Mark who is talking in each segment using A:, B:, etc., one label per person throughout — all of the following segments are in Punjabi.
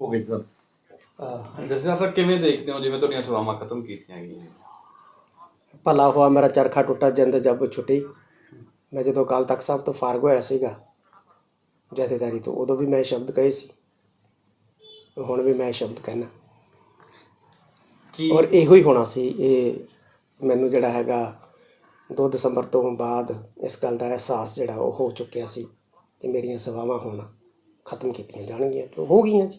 A: ਹੋ ਗਈ ਸਰ।
B: ਜਸਟਿਸ ਸਾਹਿਬ ਕਿਵੇਂ ਦੇਖਦੇ ਹੋ? ਜਿਵੇਂ ਤੁਹਾਡੀਆਂ ਸੇਵਾਵਾਂ ਖਤਮ ਕੀਤੀਆਂ ਗਈਆਂ।
C: ਭਲਾ ਹੋਆ ਮੇਰਾ ਚਰਖਾ ਟੁੱਟਾ ਜਿੰਦ ਜੱਬ ਛੁੱਟੀ। ਮੈਂ ਜਦੋਂ ਕਾਲ ਤਖਤ ਸਾਹਿਬ ਤੋਂ ਫਾਰਗ ਹੋਇਆ ਸੀਗਾ ਜਥੇਦਾਰੀ ਤੋਂ ਉਦੋਂ ਵੀ ਮੈਂ ਇਹ ਸ਼ਬਦ ਕਹੇ ਸੀ। ਹੁਣ ਵੀ ਮੈਂ ਇਹ ਸ਼ਬਦ ਕਹਿਣਾ
B: ਕੀ
C: ਔਰ ਇਹੋ ਹੀ ਹੋਣਾ ਸੀ ਇਹ ਮੈਨੂੰ ਜਿਹੜਾ ਹੈਗਾ 2 ਦਸੰਬਰ ਤੋਂ ਬਾਅਦ ਇਸ ਗੱਲ ਦਾ ਅਹਿਸਾਸ ਜਿਹੜਾ ਉਹ ਹੋ ਚੁੱਕਿਆ ਸੀ ਕਿ ਮੇਰੀਆਂ ਸੇਵਾਵਾਂ ਹੁਣ ਖਤਮ ਕੀਤੀਆਂ ਜਾਣਗੀਆਂ ਤੇ ਹੋ ਗਈਆਂ ਜੀ।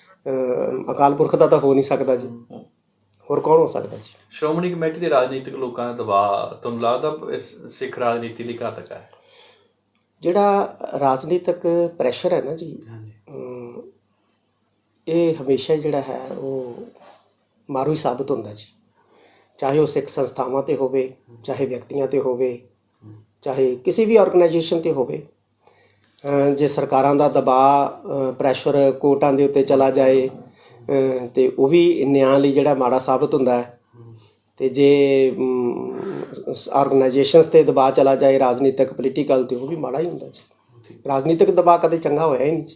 C: ਅਕਾਲ ਪੁਰਖ ਦਾ ਤਾਂ ਹੋ ਨਹੀਂ ਸਕਦਾ ਜੀ। ਹੋਰ ਕੌਣ ਹੋ ਸਕਦਾ ਜੀ?
B: ਸ਼੍ਰੋਮਣੀ ਕਮੇਟੀ ਦੇ ਰਾਜਨੀਤਿਕ ਲੋਕਾਂ ਦਾ ਦਬਾਅ ਤੁਹਾਨੂੰ ਲੱਗਦਾ ਇਸ ਸਿੱਖ ਰਾਜਨੀਤੀ ਲਈ ਘਾਤਕ ਹੈ?
C: ਜਿਹੜਾ ਰਾਜਨੀਤਿਕ ਪ੍ਰੈਸ਼ਰ ਹੈ ਨਾ ਜੀ ਇਹ ਹਮੇਸ਼ਾ ਜਿਹੜਾ ਹੈ ਉਹ ਮਾਰੂ ਹੀ ਸਾਬਤ ਹੁੰਦਾ ਜੀ। ਚਾਹੇ ਉਹ ਸਿੱਖ ਸੰਸਥਾਵਾਂ ਤੇ ਹੋਵੇ ਚਾਹੇ ਵਿਅਕਤੀਆਂ ਤੇ ਹੋਵੇ ਚਾਹੇ ਕਿਸੇ ਵੀ ਆਰਗੇਨਾਈਜੇਸ਼ਨ ਤੇ ਹੋਵੇ ਜੇ ਸਰਕਾਰਾਂ ਦਾ ਦਬਾਅ ਪ੍ਰੈਸ਼ਰ ਕੋਰਟਾਂ ਦੇ ਉੱਤੇ ਚਲਾ ਜਾਏ ਅ, ਤੇ ਉਹ ਵੀ ਨਿਆਂ ਲਈ ਜਿਹੜਾ ਮਾੜਾ ਸਾਬਤ ਹੁੰਦਾ ਹੈ। ਤੇ ਜੇ ਆਰਗੇਨਾਈਜੇਸ਼ਨਸ ਤੇ ਦਬਾਅ ਚਲਾ ਜਾਏ ਰਾਜਨੀਤਿਕ ਪੋਲੀਟੀਕਲ ਤੇ ਉਹ ਵੀ ਮਾੜਾ ਹੀ ਹੁੰਦਾ ਜੀ। ਰਾਜਨੀਤਿਕ ਦਬਾਅ ਕਦੇ ਚੰਗਾ ਹੋਇਆ ਹੀ ਨਹੀਂ ਜੀ।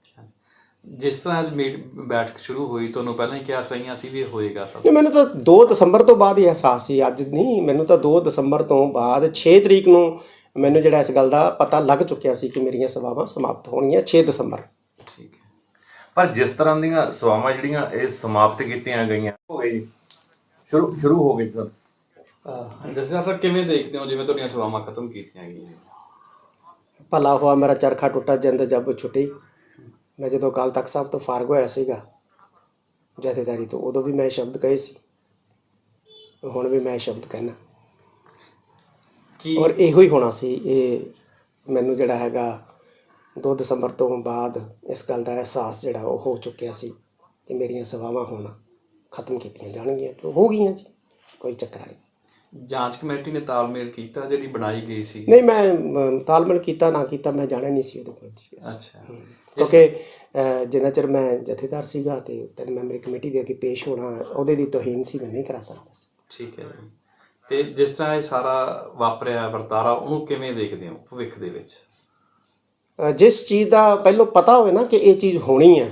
B: ਜਿਸ ਤਰ੍ਹਾਂ ਅੱਜ ਮੀਟ ਬੈਠਕ ਸ਼ੁਰੂ ਹੋਈ ਤੁਹਾਨੂੰ ਪਹਿਲਾਂ ਹੀ ਕਿਹਾ ਸਹੀਆਂ ਸੀ ਵੀ ਹੋਏਗਾ ਸਭ।
C: ਨਹੀਂ ਮੈਨੂੰ ਤਾਂ 2 ਦਸੰਬਰ ਤੋਂ ਬਾਅਦ ਹੀ ਅਹਿਸਾਸ ਸੀ ਅੱਜ ਨਹੀਂ ਮੈਨੂੰ ਤਾਂ 2 ਦਸੰਬਰ ਤੋਂ ਬਾਅਦ 6 ਤਰੀਕ ਨੂੰ ਮੈਨੂੰ ਜਿਹੜਾ ਇਸ ਗੱਲ ਦਾ ਪਤਾ ਲੱਗ ਚੁੱਕਿਆ ਸੀ ਕਿ ਮੇਰੀਆਂ ਸੇਵਾਵਾਂ ਸਮਾਪਤ ਹੋਣਗੀਆਂ 6 ਦਸੰਬਰ।
B: ਠੀਕ ਹੈ।
D: ਪਰ ਜਿਸ ਤਰ੍ਹਾਂ ਦੀਆਂ ਸੇਵਾਵਾਂ ਜਿਹੜੀਆਂ ਇਹ ਸਮਾਪਤ ਕੀਤੀਆਂ ਗਈਆਂ ਹੋ ਗਈ ਸ਼ੁਰੂ ਸ਼ੁਰੂ ਹੋ ਗਈ ਸਰ
B: ਜਸਟਿਸ ਸਾਹਿਬ ਕਿਵੇਂ ਦੇਖਦੇ ਹੋ ਜਿਵੇਂ ਤੁਹਾਡੀਆਂ ਸੇਵਾਵਾਂ ਖਤਮ ਕੀਤੀਆਂ ਗਈਆਂ?
C: ਭਲਾ ਹੋਆ ਮੇਰਾ ਚਰਖਾ ਟੁੱਟਾ ਜਿੰਦ ਜੱਬ ਛੁੱਟੀ। ਮੈਂ ਜਦੋਂ ਕਾਲ ਤਖਤ ਸਾਹਿਬ ਤੋਂ ਫਾਰਗ ਹੋਇਆ ਸੀਗਾ ਜਥੇਦਾਰੀ ਤੋਂ ਉਦੋਂ ਵੀ ਮੈਂ ਸ਼ਬਦ ਕਹੇ ਸੀ। ਹੁਣ ਵੀ ਮੈਂ ਸ਼ਬਦ ਕਹਿਣਾ
B: ਕੀ
C: ਔਰ ਇਹੋ ਹੀ ਹੋਣਾ ਸੀ ਇਹ ਮੈਨੂੰ ਜਿਹੜਾ ਹੈਗਾ 2 ਦਸੰਬਰ ਤੋਂ ਬਾਅਦ ਇਸ ਗੱਲ ਦਾ ਅਹਿਸਾਸ ਜਿਹੜਾ ਉਹ ਹੋ ਚੁੱਕਿਆ ਸੀ ਕਿ ਮੇਰੀਆਂ ਸੇਵਾਵਾਂ ਹੁਣ ਖਤਮ ਕੀਤੀਆਂ ਜਾਣਗੀਆਂ। ਤੇ ਹੋ ਗਈਆਂ ਜੀ ਕੋਈ ਚੱਕਰ ਨਹੀਂ।
B: ਜਾਂਚ ਕਮੇਟੀ ਨੇ ਤਾਲਮੇਲ ਕੀਤਾ ਜਿਹੜੀ ਬਣਾਈ ਗਈ ਸੀ?
C: ਨਹੀਂ ਮੈਂ ਅਮ, ਤਾਲਮੇਲ ਕੀਤਾ ਨਾ ਕੀਤਾ ਮੈਂ ਜਾਣਿਆ ਨਹੀਂ ਸੀ ਉਹਦੇ ਕੋਲ ਜੀ।
B: ਅੱਛਾ।
C: ਕਿਉਂਕਿ ਜਿੰਨਾ ਚਿਰ ਮੈਂ ਜਥੇਦਾਰ ਸੀਗਾ ਤੇ ਤਿੰਨ ਮੈਂਬਰੀ ਕਮੇਟੀ ਦੇ ਅੱਗੇ ਪੇਸ਼ ਹੋਣਾ ਉਹਦੇ ਦੀ ਤੋਹੀਨ ਸੀ ਮੈਂ ਨਹੀਂ ਕਰਾ ਸਕਦਾ ਸੀ।
B: ਠੀਕ ਹੈ ਜੀ। ਤੇ ਜਿਸ ਤਰ੍ਹਾਂ ਇਹ ਸਾਰਾ ਵਾਪਰਿਆ ਵਰਤਾਰਾ ਉਹਨੂੰ ਕਿਵੇਂ ਦੇਖਦੇ ਹੋ ਭਵਿੱਖ ਦੇ ਵਿੱਚ?
C: ਜਿਸ ਚੀਜ਼ ਦਾ ਪਹਿਲਾਂ ਪਤਾ ਹੋਵੇ ਨਾ ਕਿ ਇਹ ਚੀਜ਼ ਹੋਣੀ ਹੈ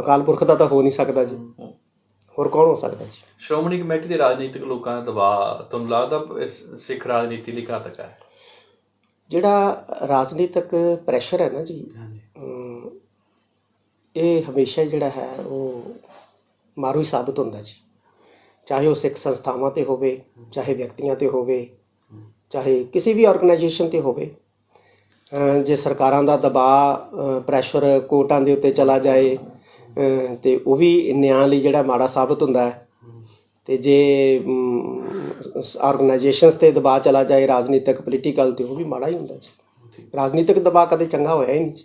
C: ਅਕਾਲ ਪੁਰਖ ਦਾ ਤਾਂ ਹੋ ਨਹੀਂ ਸਕਦਾ ਜੀ। ਹੋਰ ਕੌਣ ਹੋ ਸਕਦਾ ਜੀ?
B: ਸ਼੍ਰੋਮਣੀ ਕਮੇਟੀ ਦੇ ਰਾਜਨੀਤਿਕ ਲੋਕਾਂ ਦਾ ਦਬਾਅ ਤੁਹਾਨੂੰ ਲੱਗਦਾ ਇਸ ਸਿੱਖ ਰਾਜਨੀਤੀ ਲਈ ਘਾਤਕ ਹੈ?
C: ਜਿਹੜਾ ਰਾਜਨੀਤਿਕ ਪ੍ਰੈਸ਼ਰ ਹੈ ਨਾ ਜੀ ਇਹ ਹਮੇਸ਼ਾ ਜਿਹੜਾ ਹੈ ਉਹ ਮਾਰੂ ਹੀ ਸਾਬਤ ਹੁੰਦਾ ਜੀ। ਚਾਹੇ ਉਹ ਸਿੱਖ ਸੰਸਥਾਵਾਂ ਤੇ ਹੋਵੇ ਚਾਹੇ ਵਿਅਕਤੀਆਂ ਤੇ ਹੋਵੇ ਚਾਹੇ ਕਿਸੇ ਵੀ ਆਰਗੇਨਾਈਜੇਸ਼ਨ ਤੇ ਹੋਵੇ ਜੇ ਸਰਕਾਰਾਂ ਦਾ ਦਬਾਅ ਪ੍ਰੈਸ਼ਰ ਕੋਰਟਾਂ ਦੇ ਉੱਤੇ ਚਲਾ ਜਾਏ ਅ, ਤੇ ਉਹ ਵੀ ਨਿਆਂ ਲਈ ਜਿਹੜਾ ਮਾੜਾ ਸਾਬਤ ਹੁੰਦਾ ਹੈ। ਤੇ ਜੇ ਆਰਗੇਨਾਈਜੇਸ਼ਨਸ ਤੇ ਦਬਾਅ ਚਲਾ ਜਾਏ ਰਾਜਨੀਤਿਕ ਪੋਲੀਟੀਕਲ ਤੇ ਉਹ ਵੀ ਮਾੜਾ ਹੀ ਹੁੰਦਾ ਜੀ। ਰਾਜਨੀਤਿਕ ਦਬਾਅ ਕਦੇ ਚੰਗਾ ਹੋਇਆ ਹੀ ਨਹੀਂ ਜੀ।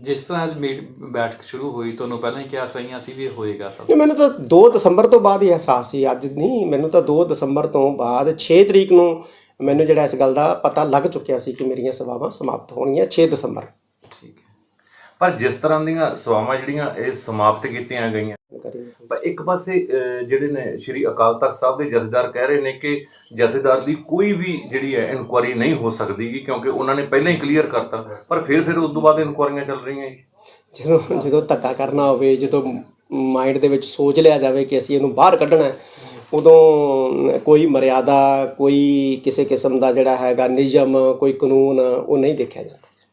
B: ਜਿਸ ਤਰ੍ਹਾਂ ਅੱਜ ਮੀਟ ਬੈਠਕ ਸ਼ੁਰੂ ਹੋਈ, ਤੁਹਾਨੂੰ ਪਹਿਲਾਂ ਹੀ ਕਿਹਾ ਸਹੀਆਂ ਸੀ ਵੀ ਇਹ ਹੋਏਗਾ ਸਭ।
C: ਨਹੀਂ, ਮੈਨੂੰ ਤਾਂ 2 ਦਸੰਬਰ ਤੋਂ ਬਾਅਦ ਹੀ ਅਹਿਸਾਸ ਸੀ, ਅੱਜ ਨਹੀਂ, ਮੈਨੂੰ ਤਾਂ 2 ਦਸੰਬਰ ਤੋਂ ਬਾਅਦ 6 ਤਰੀਕ ਨੂੰ ਮੈਨੂੰ ਜਿਹੜਾ ਇਸ ਗੱਲ ਦਾ ਪਤਾ ਲੱਗ ਚੁੱਕਿਆ ਸੀ ਕਿ ਮੇਰੀਆਂ ਸੇਵਾਵਾਂ ਸਮਾਪਤ ਹੋਣਗੀਆਂ 6 ਦਸੰਬਰ।
D: ਪਰ ਜਿਸ ਤਰ੍ਹਾਂ ਦੀਆਂ ਸੇਵਾਵਾਂ ਜਿਹੜੀਆਂ ਇਹ ਸਮਾਪਤ ਕੀਤੀਆਂ ਗਈਆਂ ਪਰ ਇੱਕ ਪਾਸੇ ਜਿਹੜੇ ਨੇ ਸ਼੍ਰੀ ਅਕਾਲ ਤਖਤ ਸਾਹਿਬ ਦੇ ਜਥੇਦਾਰ ਕਹਿ ਰਹੇ ਨੇ ਕਿ ਜਥੇਦਾਰ ਦੀ ਕੋਈ ਵੀ ਜਿਹੜੀ ਹੈ ਇਨਕੁਆਰੀ ਨਹੀਂ ਹੋ ਸਕਦੀ ਕਿਉਂਕਿ ਉਹਨਾਂ ਨੇ ਪਹਿਲਾਂ ਹੀ ਕਲੀਅਰ ਕਰਤਾ ਪਰ ਫਿਰ ਫਿਰ ਉਸ ਤੋਂ ਬਾਅਦ ਇਨਕੁਆਰੀਆਂ ਚੱਲ ਰਹੀਆਂ ਜੀ।
C: ਜਦੋਂ ਜਦੋਂ ਧੱਕਾ ਕਰਨਾ ਹੋਵੇ ਜਦੋਂ ਮਾਈਂਡ ਦੇ ਵਿੱਚ ਸੋਚ ਲਿਆ ਜਾਵੇ ਕਿ ਅਸੀਂ ਇਹਨੂੰ ਬਾਹਰ ਕੱਢਣਾ ਹੈ, ਉਦੋਂ ਕੋਈ ਮਰਿਆਦਾ ਕੋਈ ਕਿਸੇ ਕਿਸਮ ਦਾ ਜਿਹੜਾ ਹੈਗਾ ਨਿਯਮ ਕੋਈ ਕਾਨੂੰਨ ਉਹ ਨਹੀਂ ਦੇਖਿਆ ਜਾਂਦਾ।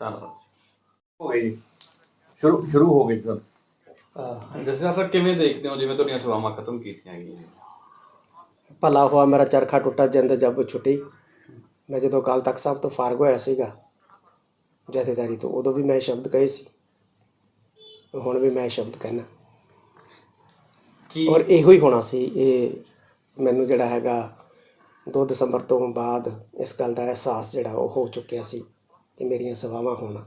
B: ਧੰਨਵਾਦ
D: ਹੋ ਗਈ ਜੀ। ਸ਼ੁਰੂ ਸ਼ੁਰੂ ਹੋ ਗਈ ਤਾਂ
B: ਜਸਾ ਸਰ ਕਿਵੇਂ ਦੇਖਦੇ ਹੋ? ਜਿਵੇਂ ਤੁਹਾਡੀਆਂ ਸੇਵਾਵਾਂ ਖਤਮ ਕੀਤੀਆਂ ਗਈਆਂ
C: ਭਲਾ ਹੋਆ ਮੇਰਾ ਚਰਖਾ ਟੁੱਟਾ ਜਿੰਦ ਜੱਬ ਛੁੱਟੀ। ਮੈਂ ਜਦੋਂ ਕਾਲ ਤਖਤ ਸਾਹਿਬ ਤੋਂ ਫਾਰਗ ਹੋਇਆ ਸੀਗਾ ਜਥੇਦਾਰੀ ਤੋਂ ਉਦੋਂ ਵੀ ਮੈਂ ਇਹ ਸ਼ਬਦ ਕਹੇ ਸੀ। ਹੁਣ ਵੀ ਮੈਂ ਇਹ ਸ਼ਬਦ ਕਹਿਣਾ
B: ਕੀ
C: ਔਰ ਇਹੋ ਹੀ ਹੋਣਾ ਸੀ ਇਹ ਮੈਨੂੰ ਜਿਹੜਾ ਹੈਗਾ 2 ਦਸੰਬਰ ਤੋਂ ਬਾਅਦ ਇਸ ਗੱਲ ਦਾ ਅਹਿਸਾਸ ਜਿਹੜਾ ਉਹ ਹੋ ਚੁੱਕਿਆ ਸੀ। ਕਿ ਮੇਰੀਆਂ ਸੇਵਾਵਾਂ ਹੁਣ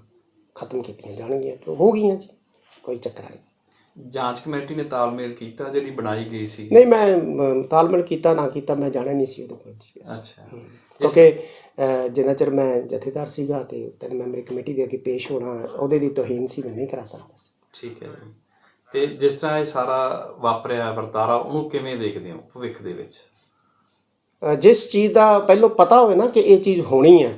C: ਖਤਮ ਕੀਤੀਆਂ ਜਾਣਗੀਆਂ ਜੋ ਹੋ ਗਈਆਂ ਜੀ ਕੋਈ ਚੱਕਰ ਨਹੀਂ।
B: ਜਾਂਚ ਕਮੇਟੀ ਨੇ ਤਾਲਮੇਲ ਕੀਤਾ ਜਿਹੜੀ ਬਣਾਈ ਗਈ ਸੀ?
C: ਨਹੀਂ ਮੈਂ ਅਮ, ਤਾਲਮੇਲ ਕੀਤਾ ਨਾ ਕੀਤਾ ਮੈਂ ਜਾਣਿਆ ਨਹੀਂ ਸੀ ਉਹਦੇ ਕੋਲ ਜੀ।
B: ਅੱਛਾ।
C: ਕਿਉਂਕਿ ਅਹ, ਜਿੰਨਾ ਚਿਰ ਮੈਂ ਜਥੇਦਾਰ ਸੀਗਾ ਤੇ ਤਿੰਨ ਮੈਂਬਰੀ ਕਮੇਟੀ ਦੇ ਅੱਗੇ ਪੇਸ਼ ਹੋਣਾ ਉਹਦੇ ਦੀ ਤੋਹੀਨ ਸੀ ਮੈਂ ਨਹੀਂ ਕਰਾ ਸਕਦਾ ਸੀ।
B: ਠੀਕ ਹੈ ਜੀ। ਤੇ ਜਿਸ ਤਰ੍ਹਾਂ ਇਹ ਸਾਰਾ ਵਾਪਰਿਆ ਵਰਤਾਰਾ ਉਹਨੂੰ ਕਿਵੇਂ ਦੇਖਦੇ ਹੋ ਭਵਿੱਖ ਦੇ ਵਿੱਚ?
C: ਅ, ਜਿਸ ਚੀਜ਼ ਦਾ ਪਹਿਲਾਂ ਪਤਾ ਹੋਵੇ ਨਾ ਕਿ ਇਹ ਚੀਜ਼ ਹੋਣੀ ਹੈ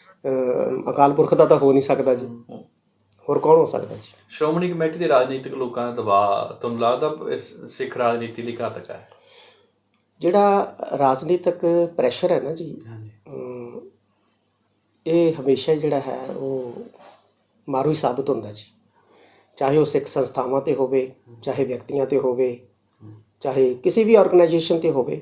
C: ਅਕਾਲ ਪੁਰਖ ਦਾ ਤਾਂ ਹੋ ਨਹੀਂ ਸਕਦਾ ਜੀ। ਹੋਰ ਕੌਣ ਹੋ ਸਕਦਾ ਜੀ?
B: ਸ਼੍ਰੋਮਣੀ ਕਮੇਟੀ ਦੇ ਰਾਜਨੀਤਿਕ ਲੋਕਾਂ ਦਾ ਦਬਾਅ ਤੁਹਾਨੂੰ ਲੱਗਦਾ ਇਸ ਸਿੱਖ ਰਾਜਨੀਤੀ ਲਈ ਘਾਤਕ ਹੈ?
C: ਜਿਹੜਾ ਰਾਜਨੀਤਿਕ ਪ੍ਰੈਸ਼ਰ ਹੈ ਨਾ ਜੀ ਇਹ ਹਮੇਸ਼ਾ ਜਿਹੜਾ ਹੈ ਉਹ ਮਾਰੂ ਹੀ ਸਾਬਤ ਹੁੰਦਾ ਜੀ। ਚਾਹੇ ਉਹ ਸਿੱਖ ਸੰਸਥਾਵਾਂ ਤੇ ਹੋਵੇ ਚਾਹੇ ਵਿਅਕਤੀਆਂ ਤੇ ਹੋਵੇ ਚਾਹੇ ਕਿਸੇ ਵੀ ਆਰਗੇਨਾਈਜੇਸ਼ਨ ਤੇ ਹੋਵੇ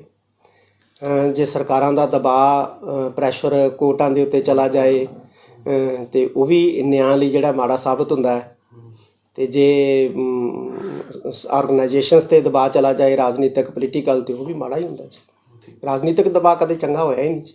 C: ਜੇ ਸਰਕਾਰਾਂ ਦਾ ਦਬਾਅ ਪ੍ਰੈਸ਼ਰ ਕੋਰਟਾਂ ਦੇ ਉੱਤੇ ਚਲਾ ਜਾਏ ਅ, ਤੇ ਉਹ ਵੀ ਨਿਆਂ ਲਈ ਜਿਹੜਾ ਮਾੜਾ ਸਾਬਤ ਹੁੰਦਾ ਹੈ। ਤੇ ਜੇ ਆਰਗੇਨਾਈਜੇਸ਼ਨਸ ਤੇ ਦਬਾਅ ਚਲਾ ਜਾਏ ਰਾਜਨੀਤਿਕ ਪੋਲੀਟੀਕਲ ਤੇ ਉਹ ਵੀ ਮਾੜਾ ਹੀ ਹੁੰਦਾ ਜੀ। ਰਾਜਨੀਤਿਕ ਦਬਾਅ ਕਦੇ ਚੰਗਾ ਹੋਇਆ ਹੀ ਨਹੀਂ ਜੀ।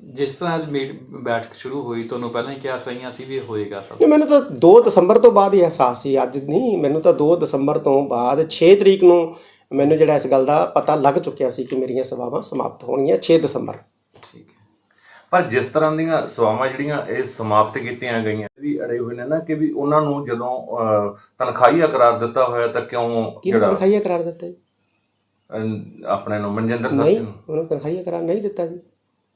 B: ਜਿਸ ਤਰ੍ਹਾਂ ਅੱਜ ਮੀਟ ਬੈਠਕ ਸ਼ੁਰੂ ਹੋਈ ਤੁਹਾਨੂੰ ਪਹਿਲਾਂ ਹੀ ਕਿਹਾ ਸਹੀਆਂ ਸੀ ਵੀ ਹੋਏਗਾ ਸਭ।
C: ਨਹੀਂ ਮੈਨੂੰ ਤਾਂ 2 ਦਸੰਬਰ ਤੋਂ ਬਾਅਦ ਹੀ ਅਹਿਸਾਸ ਸੀ ਅੱਜ ਨਹੀਂ ਮੈਨੂੰ ਤਾਂ 2 ਦਸੰਬਰ ਤੋਂ ਬਾਅਦ 6 ਤਰੀਕ ਨੂੰ ਮੈਨੂੰ ਜਿਹੜਾ ਇਸ ਗੱਲ ਦਾ ਪਤਾ ਲੱਗ ਚੁੱਕਿਆ ਸੀ ਕਿ ਮੇਰੀਆਂ ਸੇਵਾਵਾਂ ਸਮਾਪਤ ਹੋਣਗੀਆਂ 6 ਦਸੰਬਰ।
D: ਪਰ ਜਿਸ ਤਰ੍ਹਾਂ ਦੀਆਂ ਸੇਵਾਵਾਂ ਜਿਹੜੀਆਂ ਇਹ ਸਮਾਪਤ ਕੀਤੀਆਂ ਗਈਆਂ ਵੀ ਅੜੇ ਹੋਏ ਨੇ ਨਾ ਕਿ ਵੀ ਉਹਨਾਂ ਨੂੰ ਜਦੋਂ ਤਨਖਾਹੀਆ ਕਰਾਰ ਦਿੱਤਾ ਹੋਇਆ ਤਾਂ ਕਿਉਂ ਜਿਹੜਾ
C: ਤਨਖਾਹੀਆ ਕਰਾਰ ਦਿੱਤਾ ਜੀ?
D: ਆਪਣੇ ਨੂੰ ਮਨਜਿੰਦਰ ਸਿੰਘ ਨੂੰ।
C: ਉਹਨੂੰ ਤਨਖਾਹੀਆ ਕਰਾਰ ਨਹੀਂ ਦਿੱਤਾ ਜੀ।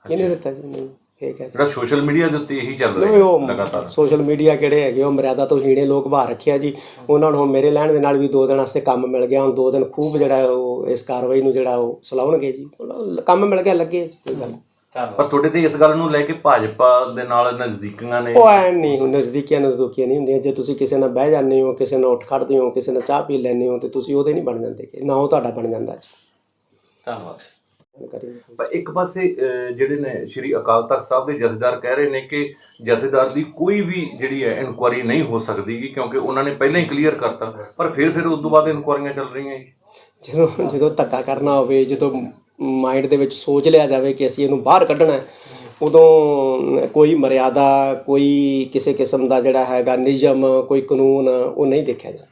C: ਕਿਹਨੇ ਦਿੱਤਾ ਜੀ ਨਹੀਂ ਫੇਕ ਹੈ ਜੀ।
D: ਜਿਹੜਾ ਸੋਸ਼ਲ ਮੀਡੀਆ ਦੇ ਉੱਤੇ ਇਹੀ ਚੱਲ ਰਿਹਾ ਲਗਾਤਾਰ।
C: ਸੋਸ਼ਲ ਮੀਡੀਆ ਕਿਹੜੇ ਹੈਗੇ? ਉਹ ਮਰਿਆਦਾ ਤੋਂ ਹੀਣੇ ਲੋਕ ਬਾਹਰ ਰੱਖਿਆ ਜੀ। ਉਹਨਾਂ ਨੂੰ ਹੁਣ ਮੇਰੇ ਲੈਣ ਦੇ ਨਾਲ ਵੀ ਦੋ ਦਿਨ ਵਾਸਤੇ ਕੰਮ ਮਿਲ ਗਿਆ। ਹੁਣ ਦੋ ਦਿਨ ਖੂਬ ਜਿਹੜਾ ਉਹ ਇਸ ਕਾਰਵਾਈ ਨੂੰ ਜਿਹੜਾ ਉਹ ਸਲਾਉਣਗੇ ਜੀ। ਕੰਮ ਮਿਲ ਗਿਆ ਲੱਗੇ ਜੀ, ਕੋਈ ਗੱਲ।
D: ਪਰ ਤੁਹਾਡੇ ਤੇ ਇਸ ਗੱਲ ਨੂੰ ਲੈ ਕੇ ਭਾਜਪਾ ਦੇ ਨਾਲ ਨਜ਼ਦੀਕੀਆਂ ਨੇ?
C: ਉਹ ਐ ਨਹੀਂ ਹੁਣ ਨਜ਼ਦੀਕੀਆਂ ਨਜ਼ਦੀਕੀਆਂ ਨਹੀਂ ਹੁੰਦੀਆਂ। ਜੇ ਤੁਸੀਂ ਕਿਸੇ ਨਾਲ ਬਹਿ ਜਾਂਦੇ ਹੋ ਕਿਸੇ ਨਾਲ ਉੱਠ ਖੜਦੇ ਹੋ ਕਿਸੇ ਨਾਲ ਚਾਹ ਪੀ ਲੈਂਦੇ ਹੋ ਤੇ ਤੁਸੀਂ ਉਹਦੇ ਨਹੀਂ ਬਣ ਜਾਂਦੇ ਕਿ ਨਾ ਉਹ ਤੁਹਾਡਾ ਬਣ ਜਾਂਦਾ ਜੀ।
B: ਧੰਨਵਾਦ।
D: ਪਰ ਇੱਕ ਪਾਸੇ ਜਿਹੜੇ ਨੇ ਸ਼੍ਰੀ ਅਕਾਲ ਤਖਤ ਸਾਹਿਬ ਦੇ ਜਥੇਦਾਰ ਕਹਿ ਰਹੇ ਨੇ ਕਿ ਜਥੇਦਾਰ ਦੀ ਕੋਈ ਵੀ ਜਿਹੜੀ ਹੈ ਇਨਕੁਆਰੀ ਨਹੀਂ ਹੋ ਸਕਦੀ ਗੀ ਕਿਉਂਕਿ ਉਹਨਾਂ ਨੇ ਪਹਿਲਾਂ ਹੀ ਕਲੀਅਰ ਕਰਤਾ। ਪਰ ਫਿਰ ਫਿਰ ਉਸ ਤੋਂ ਬਾਅਦ ਇਨਕੁਆਰੀਆਂ ਚੱਲ ਰਹੀਆਂ ਜੀ।
C: ਜਦੋਂ ਜਦੋਂ ਧੱਕਾ ਕਰਨਾ ਹੋਵੇ ਜਦੋਂ ਮਾਈਂਡ ਦੇ ਵਿੱਚ ਸੋਚ ਲਿਆ ਜਾਵੇ ਕਿ ਅਸੀਂ ਇਹਨੂੰ ਬਾਹਰ ਕੱਢਣਾ ਹੈ ਉਦੋਂ ਕੋਈ ਮਰਿਆਦਾ ਕੋਈ ਕਿਸੇ ਕਿਸਮ ਦਾ ਜਿਹੜਾ ਹੈਗਾ ਨਿਯਮ ਕੋਈ ਕਾਨੂੰਨ ਉਹ ਨਹੀਂ ਦੇਖਿਆ ਜਾਂਦਾ।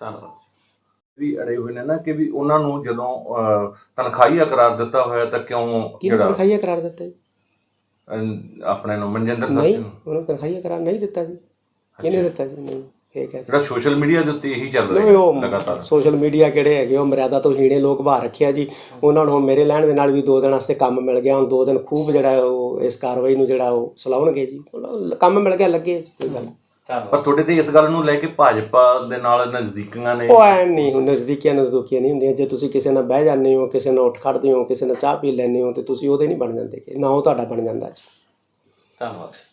B: ਧੰਨਵਾਦ
D: ਵੀ ਅੜੇ ਹੋਏ ਨੇ ਨਾ ਕਿ ਵੀ ਉਹਨਾਂ ਨੂੰ ਜਦੋਂ ਅਹ, ਤਨਖਾਹੀਆ ਕਰਾਰ ਦਿੱਤਾ ਹੋਇਆ ਤਾਂ ਕਿਉਂ
C: ਕਿਹਨੂੰ
D: ਜਿਹੜਾ
C: ਤਨਖਾਹੀਆ ਕਰਾਰ ਦਿੱਤਾ ਜੀ?
D: ਅਹ, ਆਪਣੇ ਨੂੰ ਮਨਜਿੰਦਰ
C: ਨਹੀਂ
D: ਸਿੰਘ ਨੂੰ।
C: ਉਹਨੂੰ ਤਨਖਾਹੀਆ ਕਰਾਰ ਨਹੀਂ ਦਿੱਤਾ ਜੀ। ਕਿਹਨੇ ਦਿੱਤਾ ਜੀ? ਨਹੀਂ ਫੇਕ ਹੈ
D: ਜਿਹੜਾ ਸੋਸ਼ਲ ਮੀਡੀਆ ਦੇ ਉੱਤੇ ਇਹੀ ਚੱਲ ਰਿਹਾ
C: ਉਹ
D: ਲਗਾਤਾਰ।
C: ਸੋਸ਼ਲ ਮੀਡੀਆ ਕਿਹੜੇ ਹੈਗੇ? ਉਹ ਮਰਿਆਦਾ ਤੋਂ ਹੀਣੇ ਲੋਕ ਬਾਹਰ ਰੱਖਿਆ ਜੀ। ਉਹਨਾਂ ਨੂੰ ਮੇਰੇ ਲੈਣ ਦੇ ਨਾਲ ਵੀ ਦੋ ਦਿਨ ਵਾਸਤੇ ਕੰਮ ਮਿਲ ਗਿਆ। ਹੁਣ ਦੋ ਦਿਨ ਖੂਬ ਜਿਹੜਾ ਹੈ ਉਹ ਇਸ ਕਾਰਵਾਈ ਨੂੰ ਜਿਹੜਾ ਉਹ ਸਲਾਉਣਗੇ ਜੀ। ਉਹ ਕੰਮ ਮਿਲ ਗਿਆ ਲੱਗੇ ਕੋਈ ਗੱਲ ਨਹੀਂ।
D: ਪਰ ਤੁਹਾਡੇ ਤੇ ਇਸ ਗੱਲ ਨੂੰ ਲੈ ਕੇ ਭਾਜਪਾ ਦੇ ਨਾਲ ਨਜ਼ਦੀਕੀਆਂ ਨੇ।
C: ਉਹ ਐ ਨਹੀਂ ਹੁਣ ਨਜ਼ਦੀਕੀਆਂ ਨਜ਼ਦੀਕੀਆਂ ਨਹੀਂ ਹੁੰਦੀਆਂ। ਜੇ ਤੁਸੀਂ ਕਿਸੇ ਨਾਲ ਬਹਿ ਜਾਂਦੇ ਹੋ ਕਿਸੇ ਨਾਲ ਉੱਠ ਖੜਦੇ ਹੋ ਕਿਸੇ ਨਾਲ ਚਾਹ ਪੀ ਲੈਂਦੇ ਹੋ ਤੇ ਤੁਸੀਂ ਉਹਦੇ ਨਹੀਂ ਬਣ ਜਾਂਦੇ ਕਿ ਨਾ ਉਹ ਤੁਹਾਡਾ ਬਣ ਜਾਂਦਾ ਜੀ
B: ਧੰਨਵਾਦ।